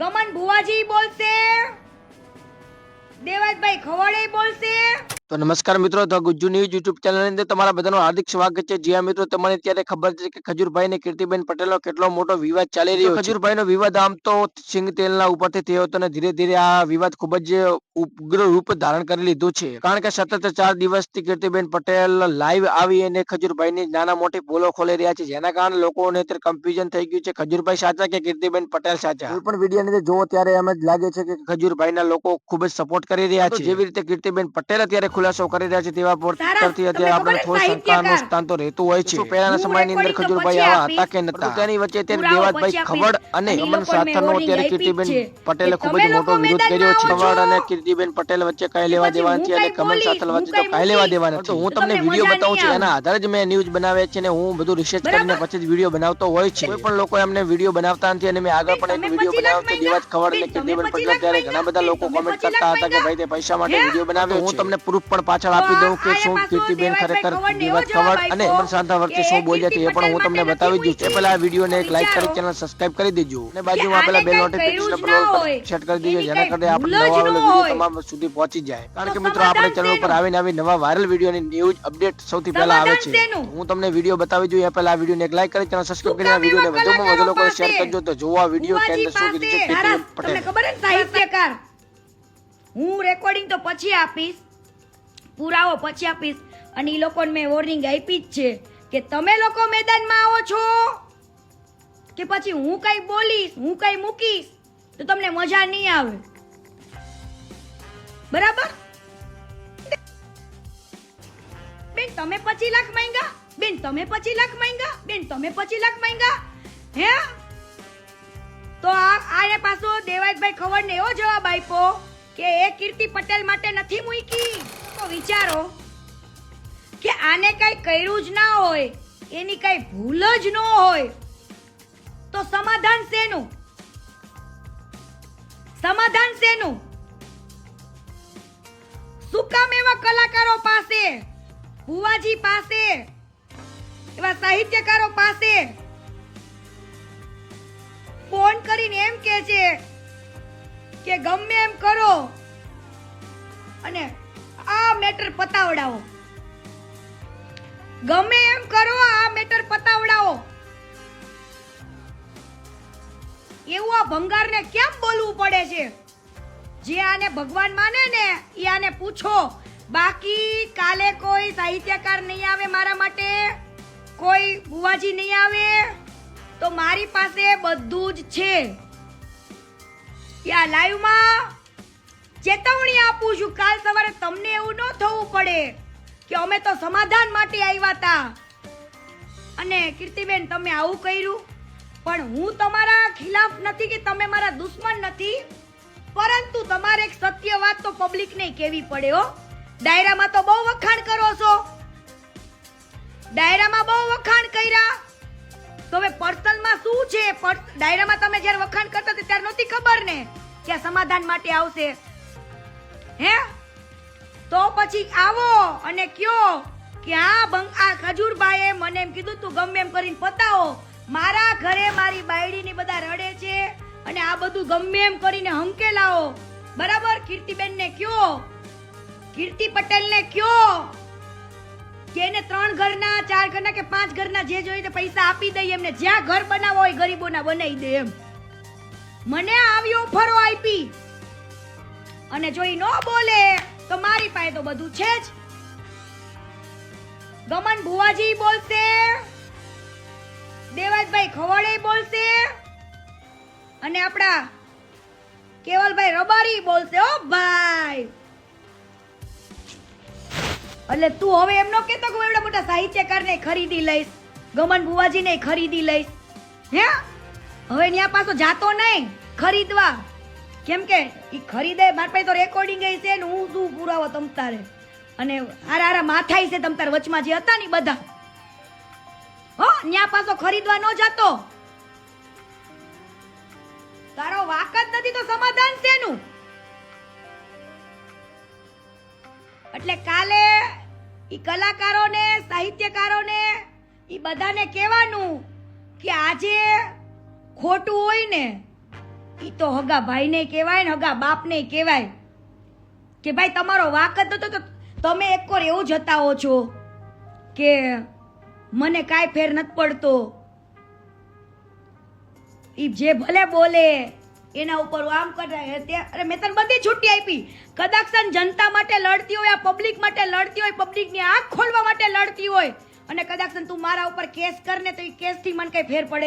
ગમન ભુવાજી બોલશે. દેવાજભાઈ ખવડે બોલશે. તો નમસ્કાર મિત્રો તો ગુજ્જુ ન્યૂઝ યુટ્યુબ ચેનલની અંદર તમારા બધાનું હાર્દિક સ્વાગત છે. જ્યાં મિત્રો તમને અત્યારે ખબર છે કે ખજૂરભાઈ ને કીર્તિબેન પટેલનો કેટલો મોટો વિવાદ ચાલી રહ્યો છે. ખજૂરભાઈ નો વિવાદ આમ તો સિંગ તેલના ઉપરથી થયો હતો અને ધીરે ધીરે આ વિવાદ ખૂબ જ ઉગ્ર રૂપ ધારણ કરી લીધું છે. કારણ કે સતત ચાર દિવસથી કીર્તિબેન પટેલ લાઈવ આવી અને ખજુરભાઈ ની નાના મોટી પોલો ખોલી રહ્યા છે. જેના કારણે લોકોને અત્યારે કન્ફ્યુઝન થઈ ગયું છે. ખજૂરભાઈ સાચા કે કીર્તિબેન પટેલ સાચા? કોઈ પણ વીડિયો ની અંદર જોવો ત્યારે એમ જ લાગે છે કે ખજૂરભાઈ ના લોકો ખૂબ જ સપોર્ટ કરી રહ્યા છે. જેવી રીતે કીર્તિબેન પટેલ અત્યારે ખુલાસો કરી રહ્યા છે તેવા પરથી અત્યારે આપણે થોડો શંકાનો સ્થાન તો રહેતું હોય છે. પહેલાના સમયની અંદર ખજુરભાઈ આવા હતા કે નતા? તેની વચ્ચે અત્યારે દેવાતભાઈ ખવડ અને અને અમન સાથરનો અત્યારે કીર્તિબેન પટેલે ખૂબ જ મોટો વિરોધ કર્યો છે. ખવડ અને કીર્તિબેન પટેલ વચ્ચે કઈ લેવા દેવા નથી. અને કમલ સાથલ વચ્ચે તો કઈ લેવા દેવા નથી. હું તમને વીડિયો બતાવું છું. એના આધારે જ મેં ન્યૂઝ બનાવ્યા છે ને હું બધું રિસર્ચ કરીને પછી જ વીડિયો બનાવતો હોય છે. કોઈ પણ લોકો એમને વીડિયો બનાવતા નથી અને મેં આગળ પણ એક વીડિયો બનાવ્યો લાખ તો દેવાજ ખવડ અને બેન, કીર્તિબેન પટેલ ત્યારે ઘણા બધા લોકો કોમેન્ટ કરતા હતા કે ભાઈ તે પૈસા માટે વીડિયો બનાવ્યો હું તમને પ્રૂફ પણ પાછળ આપી દઉં કે શું કીર્તિબેન ખરેખર વિવાદ કવર અને અમર સાંધા વચ્ચે શું બોલ્યા છે એ પણ હું તમને બતાવી દઉં. છું? પહેલા આ વિડીયોને એક લાઈક કરી. ચેનલ સબસ્ક્રાઇબ કરી દેજો. અને બાજુમાં આને પેલા બેલ નોટિફિકેશન પર સેટ કરી દેજો જેના કારણે આપણે નવા વીડિયો તમામ સુધી પહોંચી જાય. કારણ કે મિત્રો આપણે ચેનલ ઉપર આવીને આવી નવા વાયરલ વિડીયોની ન્યૂઝ અપડેટ સૌથી પહેલા આવે છે. હું તમને વીડિયો બતાવી દઉં એ પહેલા આ વિડીયોને એક લાઈક કરી ચેનલ સબસ્ક્રાઇબ કરી આ વિડીયોને વધુમાં વધુ લોકો શેર કરજો. તો જોવા વીડિયો કે અંદર શું કીધું છે તમને ખબર છે સાહિત્યકાર? હું રેકોર્ડિંગ તો પછી આપીશ. પુરાવો પછી આપીશ. અને એ લોકોને મેં વોર્નિંગ આપી જ છે કે તમે લોકો મેદાનમાં આવો છો કે પછી હું કંઈ બોલીશ, હું કંઈ મૂકીશ, તો તમને મજા નહીં આવે. બરાબર? બેન, તમે પચી લાખ માંગ્યા? બેન, તમે પચી લાખ માંગ્યા? બેન, તમે પચી લાખ માંગ્યા? હે? તો આ પાછો દેવાજભાઈ ખવડને એવો જવાબ આપ્યો કે એ કીર્તિ પટેલ માટે નથી મૂકી. તો વિચારો કે આને કઈ કર્યું જ ના હોય, એની કઈ ભૂલ જ ન હોય, તો સમાધાન શેનું? સમાધાન શેનું? શું કામ એવા કલાકારો પાસે, ભુવાજી પાસે, એવા સાહિત્યકારો પાસે? ફોન કરીને એમ કે છે કે ગમે એમ કરો અને આ મેટર પતાવડાવો. ગમે એમ કરો, આ મેટર પતાવડાવો. એવું આ ભંગારને કેમ બોલવું પડે છે? જે આને ભગવાન માને ને એ આને પૂછો. બાકી કાલે કોઈ સાહિત્યકાર નહીં આવે મારા માટે, કોઈ બુવાજી નહીં આવે, તો મારી પાસે બધું જ છે. આ લાઈવમાં ચેતવણી આપું છું, કાલ સવારે તમને એવું ન થવું પડે કે અમે તો સમાધાન માટે આવ્યા હતા અને કીર્તિબેન, તમે આવું કર્યું, પણ હું તમારા ખિલાફ નથી કે તમે મારા દુશ્મન નથી, પરંતુ તમારે એક સત્ય વાત તો પબ્લિકને કહેવી પડે હો. ડાયરામાં તો બહુ વખાણ કરો છો. ડાયરામાં બહુ વખાણ કર્યા. તો હવે પર્સનલમાં શું છે? ડાયરામાં તમે જ્યારે વખાણ કરતા ત્યારે નહોતી ખબર ને કે સમાધાન માટે આવશે. હે? તો પછી આવો અને કયો કે આ બંગ આ ખજૂરભાઈએ મને એમ કીધું, તું ગમે એમ કરીને પતાવો. મારા ઘરે મારી બાયડીની બધા રડે છે અને આ બધું ગમે એમ કરીને હંકેલાવો. બરાબર? કીર્તિબેનને કયો? કીર્તિ પટેલને કયો? કે એને ત્રણ ઘરના, ચાર ઘરના કે પાંચ ઘરના જે જોઈએ તે પૈસા આપી દઈએ એમને. જ્યાં ઘર બનાવવા હોય ગરીબોના બનાવી દે એમ. મને આવી ઓફરો આપી. અને જો ઈ ન બોલે, તો મારી પાસે તો બધું છે જ. ગમન ભુવાજી બોલશે દેવાજભાઈ ખવડે બોલશે, અને આપણા કેવલભાઈ રબારી બોલશે, ઓ ભાઈ. એટલે તું હવે એમ નો કેતો કે એવડા મોટા સાહિત્યકારને ખરીદી લઈશ, ગમન બુવાજીને ખરીદી લઈશ. હે? હવે ત્યાં પાછો જાતો નહીં, ખરીદવા. કેમ કે એ ખરીદે, મારા પાસે તો રેકોર્ડિંગ છે ને હું શું પુરાવો તમ તારે? અને હારા હારા માથાઈ છે તમ તાર વચમાં જે હતા ને બધા. હો, ન્યા પાછો ખરીદવા ન જતો. તારો વાક જ નથી તો સમાધાન શેનું? એટલે કાલે એ કલાકારોને, સાહિત્યકારોને એ બધાને કહેવાનું કે આજે ખોટું હોય ને ઈ તો હગા ભાઈને કહેવાય ને હગા બાપને કહેવાય. કે ભાઈ, તમારો વાક નતો તો તમે એક વાર એવું હો છો કે મને કાંઈ ફેર નથી પડતો. એ જે ભલે બોલે, એના ઉપર આમ કરે અરે, મેં તને બધી છૂટી આપી. કદાચ જનતા માટે લડતી હોય, આ પબ્લિક માટે લડતી હોય પબ્લિકની આંખ ખોલવા માટે લડતી હોય. અને કદાચ તું મારા ઉપર કેસ કરને તો એ કેસથી મને કંઈ ફેર પડે.